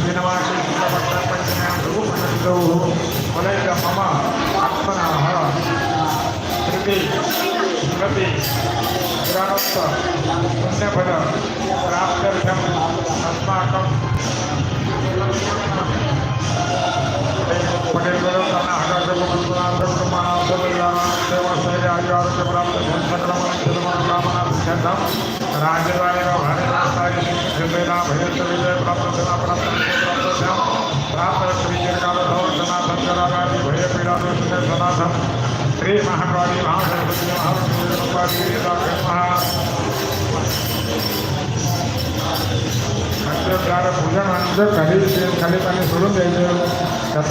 श्रीनिवासे वलय मम आत्मनः कृते गति पुराणोक्त पुण्यफल प्राप्त्यर्थम् अस्माकं प्राप्त राजराय भयन्तविजय प्राप्त सेना प्राप्त प्राप्त प्राप्त भयपीडादोषणे सनाथं श्री महाकाली महासरस्वती महालक्ष्मी महा पूजन खाली खाली पाणी सोडून द्यायचं महाकाल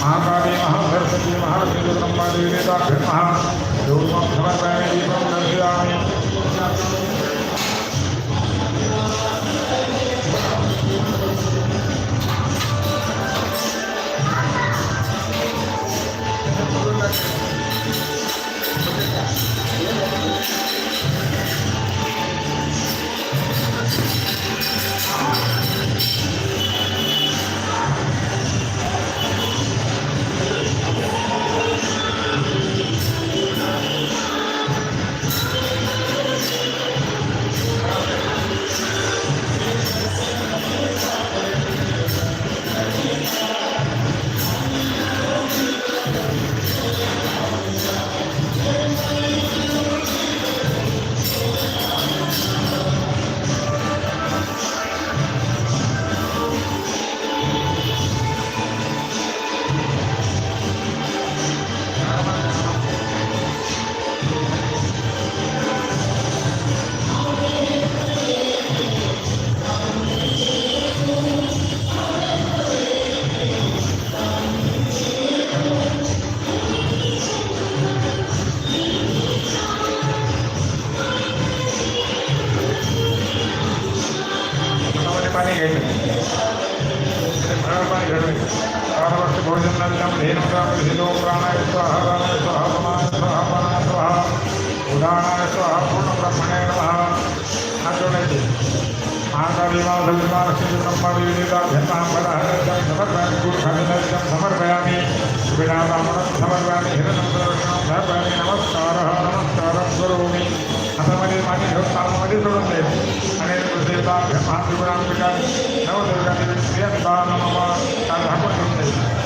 महाकाली महासरस्वती महालक्ष्मी ब्रह्मादेवी देवताभ्य महा धूपं समर्पयामि समर्पयामि गुरुखादिनर्जं समर्पयामि हिरणं समर्पयामि नमस्कारः नमस्कारं करोमि घेऊन तामामध्ये सोडून द्यायचं आणि देवताभ्य महात्रिपुरांबिका नवदेवता देवी प्रियंता नमः काल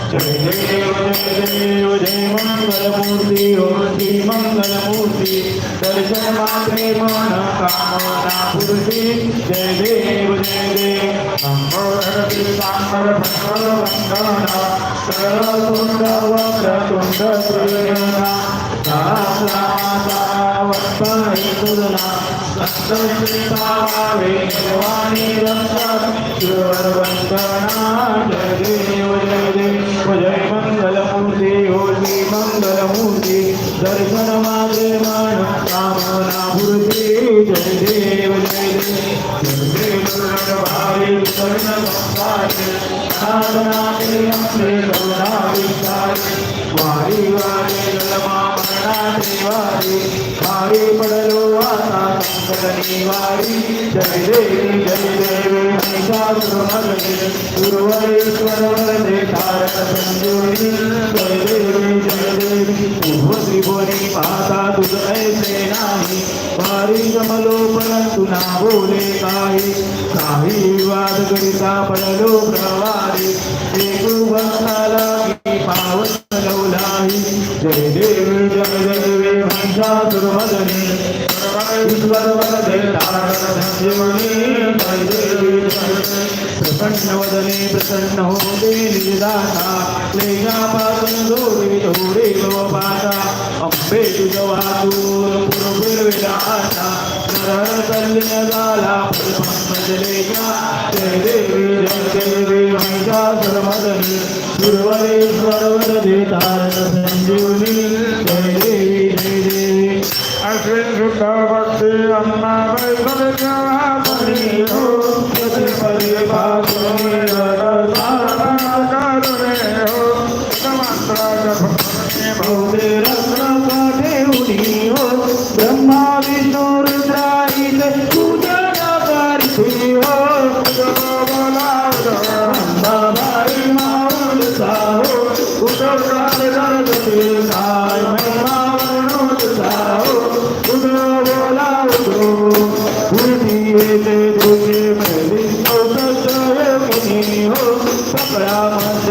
जय मङ्गलमूर्ति होली मङ्गलमूर्ति दर्शन मारे माना कामना पूर्ति जय देव जय देव भारत गौरी कुमारा चंदनाके उरे मंगुरे गौरा जय देव जय देव जय देव जय मंगलमूर्ति होती मंगलमूर्ति दर्शन मात्रे मन कामना पूर्ति जय देव जय देव सर्वतुंड वक्रतुंड प्रियना वत्परितुलना सप्तश्रीतावे वाणी रक्षवन्दना जय देव जय देव जय मंगलमूर्ति होली मंगलमूर्ति दर्शन मागे मन कामना पूर्ति जय देव जय देव भावी कर्ण संसारे साधना अम्बे करुणा विचारे वारी वारी जलमा पडलो आता संकट जय देवी जय देवी महिषासुरमर्दिनी गुरुवरेश्वर वरदे तारक संजोनी जय देवी जय देवी उभ त्रिभुवनी पाहता तुझ ऐसे नाही भारी जमलो परंतु ना बोले काही काही वाद करिता पडलो प्रवारी एक भक्ताला पावन लवलाही जय देवी जय देवी। महिषासुरमर्दिनी ईश्वर वरदे तारक संजीवनी जय देवी देवी प्रसन्न वदने प्रसन्न होते निदाता क्लेशापासून दूरी दूरी लोपाता अंबे तुझ वाचून पूर्वीर्विलासा नर कल्याण झाला फलपंकजलेजा जय देवी जय देवी महिषासुरमर्दिनी गुरुवरेश्वर तारक संजीवनी जय देवी अश्विन शुद्ध भक्ति अम्मा Vaishnavi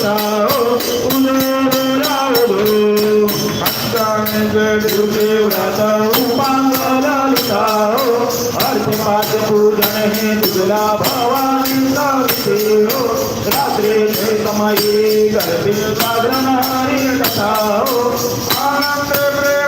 I'm a big, I'm a big, I'm a big, I'm a big, I'm a big, I'm a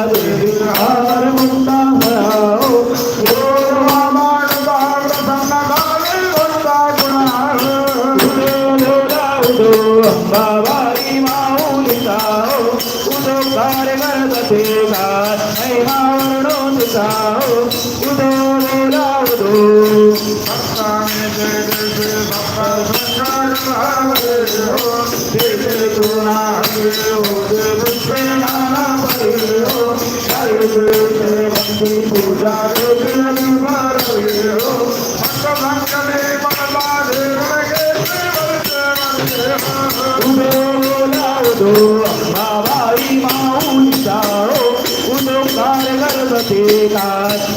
সাও উদো লাও দো ভক্তানে জয় দেবে ভক্তার ভক্তার ভাবে হো দেবে গুণা হবে হো দেবে প্রেরণা হবে হো সার্বে ভক্তি পূজা কাজ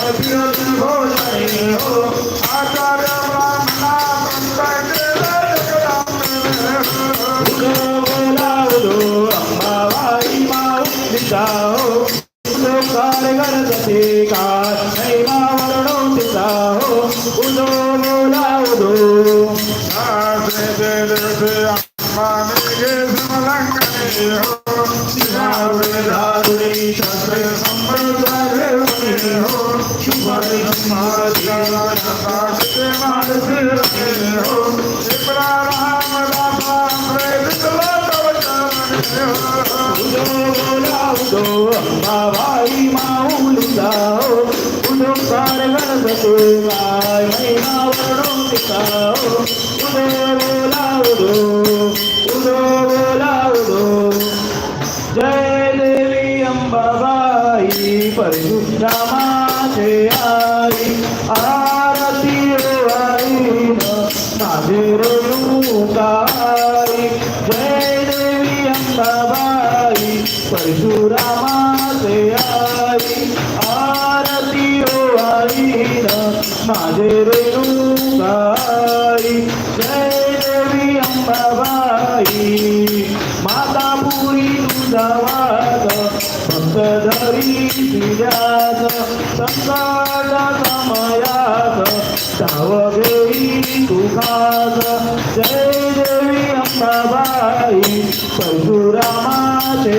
অবিরত ঘোষণে হো ನೋಡೋದಿಲ್ಲ ಉದೋಲಾವುದು ಉದೋ जय देवी अम्बाबाई परशुरामा से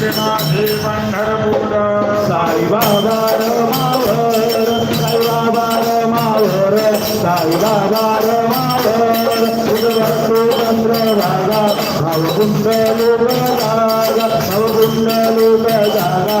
ते माझे पंढरपूर साईबाबा रमावर साईबाबा रमावर साईबाबा रमावर भक्तो चंद्रभागा भावकुंड लोक जागा भावकुंड लोक जागा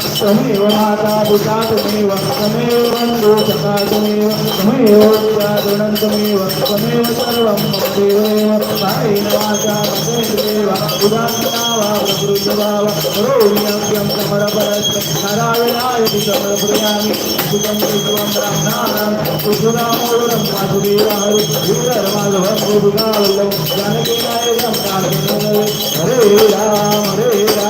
तमेव माता पिता तमेव तमेव बन्धु सखा तमेव तमेव विद्यागुणं तमेव तमेव सर्वं मम देवमेव कायेन वाचा मतेन्द्रेव उदात्तना वा प्रकृतवा वा नारायणाय समर्पयामि, सुतं विश्वं ब्रह्माणां सुखदामोदरं वासुदेवाय श्रीधर्माधवं गोपिकावल्लभं जानकीनायकं नारायणवे हरे राम हरे राम।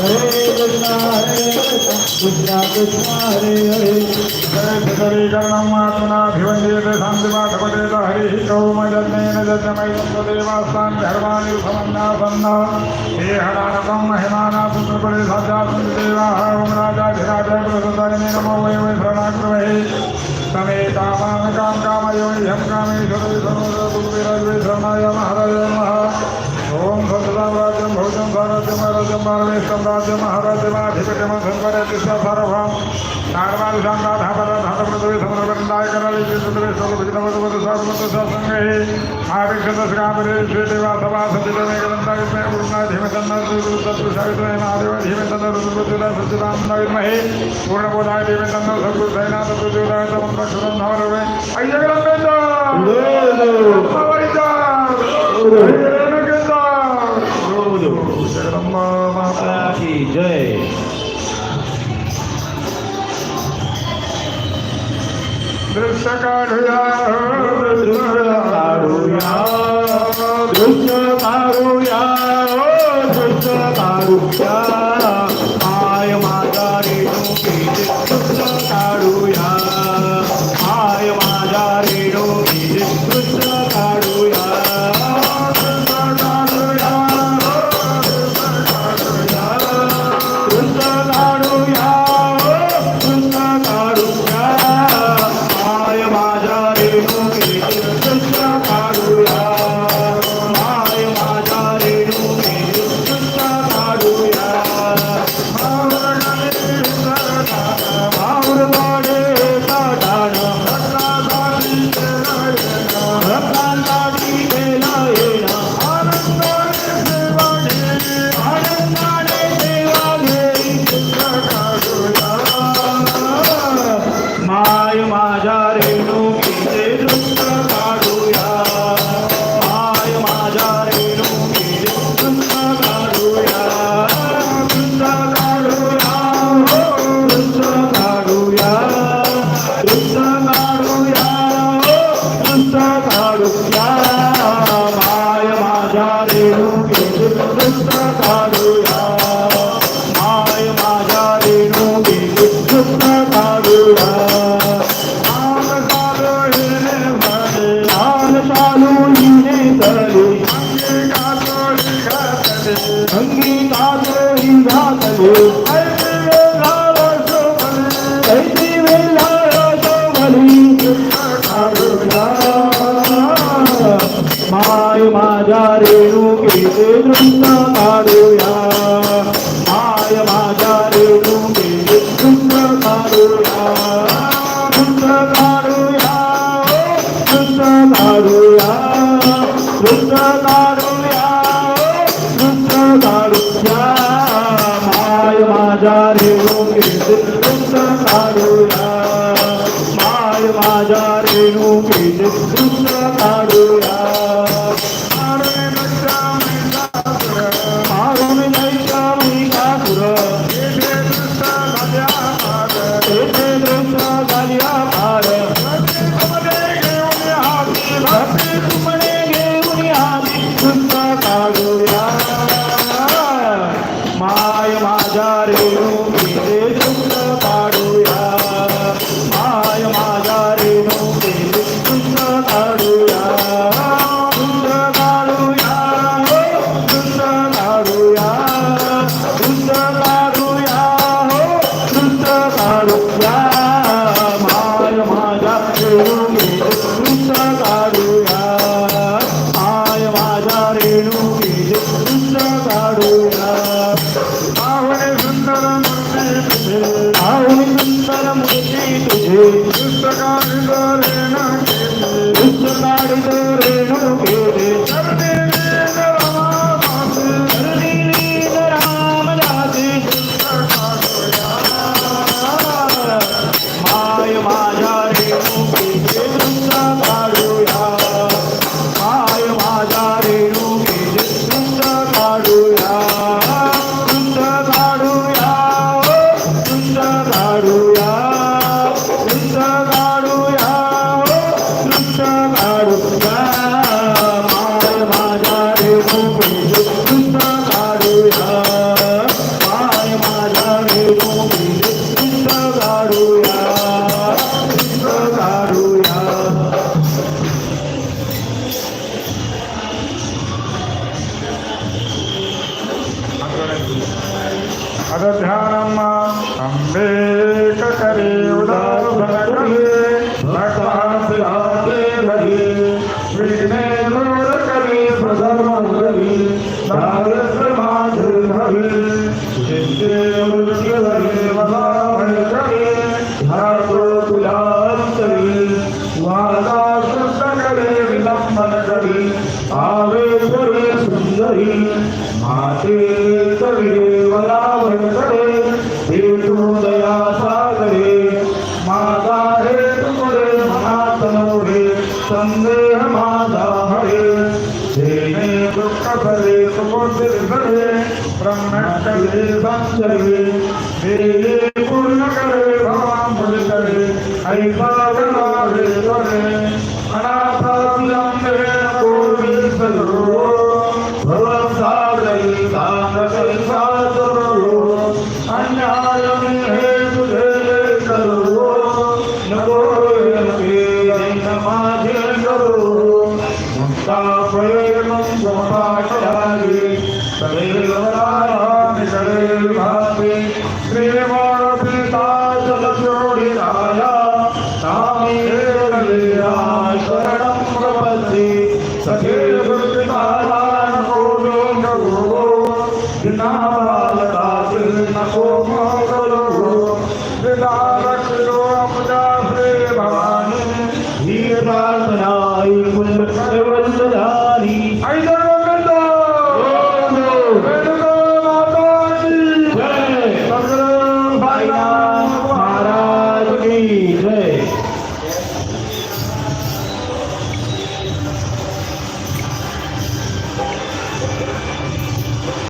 कृष्ण हरे कौमयज्ञेन यज्ञमैतं देवास्तान् धर्माणि समन्नासन्न हेहणानकं महिमानापुत्रपदे साक्षात् देवाः राजाधिराजाय प्रसदाय नमो वै वै शरणाय महाराज नमः। ओम सततां राज्यं भौजं साराज्यं राज्यं भारवेष्टं राज्यं महाराज्यमाधिपत्यं संवरतिष्ठा सार्वभौम नारवादिशान्ताधापदाधातपृथ्वी समरवृन्दाय कराले चेतुर्वे सर्वभिघ्नवदवद सर्वमत सत्सङ्गैः आदिक्षतस्कापरे श्रीदेवासभा सतितमेकदन्ताय विद्महे पूर्णाय धीमहि तन्नः श्रीगुरुतत्पुरुषाय महादेव धीमहि तन्नः रुद्रप्रचोदयात् सच्चिदानन्दाय विद्महे पूर्णबोधाय धीमहि तन्नः सद्गुरुसाईनाथ प्रचोदयात् मन्त्रक्षरं धारवे दृश्य कृष्ण सारुला माय माझा रेणू नजरी आवे सर्व सुंदरी माते करी देवला वरकडे हे दया सागरे माता हे तुमरे मनात नवरे संदेह माता हरे. जेने दुःख करे सुमोदर घडे ब्रह्मण करे संचरे हे पूर्ण करे. षडवायुः तदेव